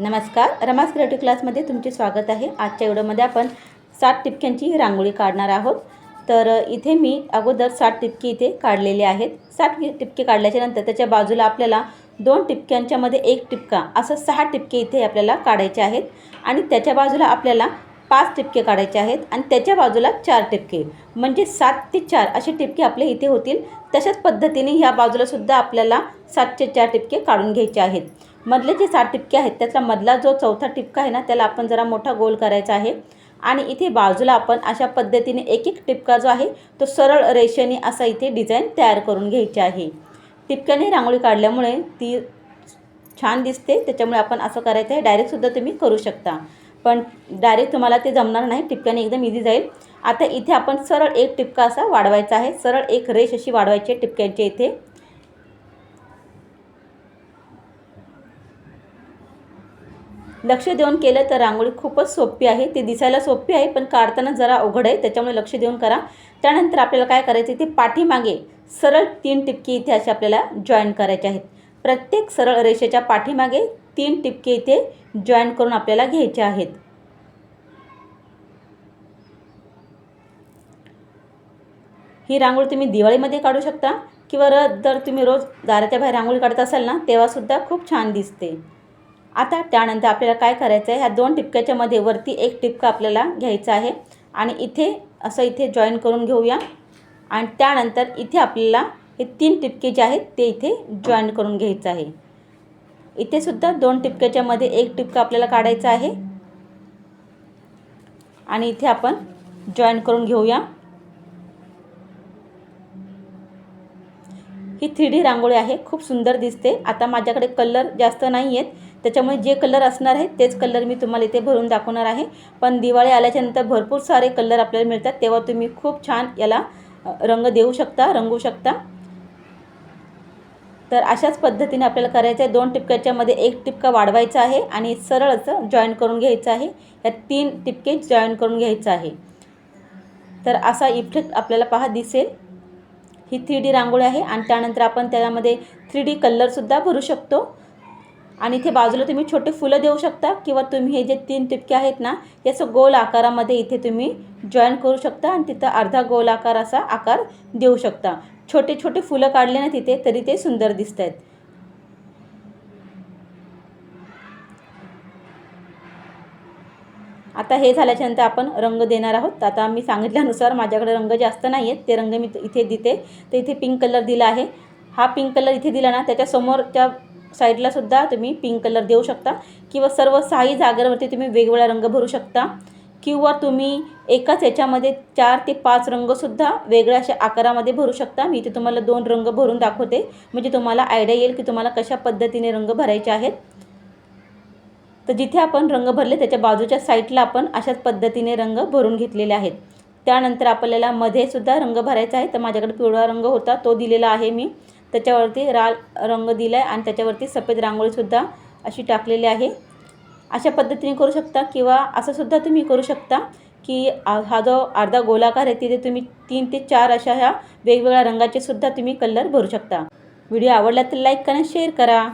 नमस्कार रमास क्रिएटिव्ह क्लासमध्ये तुमचे स्वागत आहे. आजच्या व्हिडिओमध्ये आपण सात टिपक्यांची रांगोळी काढणार आहोत. तर इथे मी अगोदर सात टिपके इथे काढलेले आहेत. सात टिपके काढल्याच्या नंतर त्याच्या बाजूला आपल्याला दोन टिपक्यांच्यामध्ये एक टिपका असं सहा टिपके इथे आपल्याला काढायचे आहेत. आणि त्याच्या बाजूला आपल्याला पाच टिपके काढायचे आहेत आणि त्याच्या बाजूला चार टिपके म्हणजे सात ते चार असे टिपके आपले इथे होतील. तशाच पद्धतीने ह्या बाजूलासुद्धा आपल्याला सातचे चार टिपके काढून घ्यायचे आहेत. मधले जे सात टिपके आहेत त्यातला मधला जो चौथा टिपका आहे ना त्याला आपण जरा मोठा गोल करायचा आहे. आणि इथे बाजूला आपण अशा पद्धतीने एक एक टिपका जो आहे तो सरळ रेषेने असा इथे डिझाईन तयार करून घ्यायची आहे. टिपक्याने रांगोळी काढल्यामुळे ती छान दिसते. त्याच्यामुळे आपण असं करायचं आहे डायरेक्टसुद्धा तुम्ही करू शकता. पण डायरेक्ट तुम्हाला ते जमणार नाही टिपक्याने एकदम इझी जाईल. आता इथे आपण सरळ एक टिपका असा वाढवायचा आहे. सरळ एक रेष अशी वाढवायची आहे टिपक्यांच्या इथे. लक्ष देऊन केलं तर रांगोळी खूपच सोपी आहे. ती दिसायला सोपी आहे पण काढताना जरा अवघड आहे. त्याच्यामुळे लक्ष देऊन करा. त्यानंतर आपल्याला काय करायचं ते पाठीमागे सरळ तीन टिपकी इथे असे आपल्याला जॉईन करायचे आहेत. प्रत्येक सरळ रेषेच्या पाठीमागे तीन टिपके इथे जॉईन करून आपल्याला घ्यायचे आहेत. ही रांगोळी तुम्ही दिवाळीमध्ये काढू शकता किंवा र जर तुम्ही रोज दाराच्या बाहेर रांगोळी काढत असाल ना तेव्हासुद्धा खूप छान दिसते. आता त्यानंतर आपल्याला काय करायचं आहे ह्या दोन टिपक्याच्या मध्ये वरती एक टिपका आपल्याला घ्यायचा आहे. आणि इथे असं इथे जॉईन करून घेऊया. आणि त्यानंतर इथे आपल्याला हे तीन टिपके जे आहेत ते इथे जॉईन करून घ्यायचं आहे. इथे सुद्धा दोन टिपक्याच्या मध्ये एक टिपका आपल्याला काढायचा आहे. आणि इथे आपण जॉईन करून घेऊया. ही थ्री डी रांगोळी आहे. खूप सुंदर दिसते. आता माझ्याकडे कलर जास्त नाही आहेत त्याच्यामुळे जे कलर असणार आहेत तेच कलर मी तुम्हाला इथे भरून दाखवणार आहे. पण दिवाळी आल्याच्यानंतर भरपूर सारे कलर आपल्याला मिळतात. तेव्हा तुम्ही खूप छान याला रंग देऊ शकता रंगू शकता. तर अशाच पद्धतीने आपल्याला करायचं आहे. दोन टिपक्याच्यामध्ये एक टिपका वाढवायचा आहे आणि सरळ असं जॉईन करून घ्यायचं आहे. या तीन टिपके जॉईन करून घ्यायचं आहे. तर असा इफेक्ट आपल्याला पहा दिसेल. ही थ्री डी रांगोळी आहे आणि त्यानंतर आपण त्यामध्ये थ्री डी कलरसुद्धा भरू शकतो. आणि इथे बाजूला तुम्ही छोटे फुलं देऊ शकता किंवा तुम्ही हे जे तीन टिपके आहेत ना याचं गोल आकारामध्ये इथे तुम्ही जॉईन करू शकता आणि तिथं अर्धा गोल आकार असा आकार देऊ शकता. छोटे छोटे फुलं काढले ना तिथे तरी ते सुंदर दिसत आहेत आता हे झाल्याच्यानंतर आपण रंग देणार आहोत. आता मी सांगितल्यानुसार माझ्याकडे रंग जास्त नाही आहेत ते रंग मी इथे देते. तर इथे पिंक कलर दिला आहे. हा पिंक कलर इथे दिला ना त्याच्यासमोरच्या साईडला सुद्धा तुम्ही पिंक कलर देऊ शकता. किंवा सर्व साई जागेवरती तुम्ही वेगवेगळा रंग भरू शकता. किंवा तुम्ही एकाच याच्यामध्ये चार ते पाच रंगसुद्धा वेगळ्या अशा आकारामध्ये भरू शकता. मी इथे तुम्हाला दोन रंग भरून दाखवते. म्हणजे तुम्हाला आयडिया येईल की तुम्हाला कशा पद्धतीने रंग भरायचे आहेत. तर जिथे आपण रंग भरले त्याच्या बाजूच्या साईडला आपण अशाच पद्धतीने रंग भरून घेतलेले आहेत. त्यानंतर आपल्याला मध्येसुद्धा रंग भरायचा आहे. तर माझ्याकडे पिवळा रंग होता तो दिलेला आहे मी. त्याच्यावरती लाल रंग दिला आहे आणि त्याच्यावरती सफेद रांगोळीसुद्धा अशी टाकलेली आहे. अशा पद्धतीने करू शकता किंवा असंसुद्धा तुम्ही करू शकता की हा जो अर्धा गोलाकार आहे तिथे तुम्ही तीन ते चार अशा ह्या वेगवेगळ्या रंगाचे सुद्धा तुम्ही कलर भरू शकता. व्हिडिओ आवडला तर लाईक करा शेअर करा.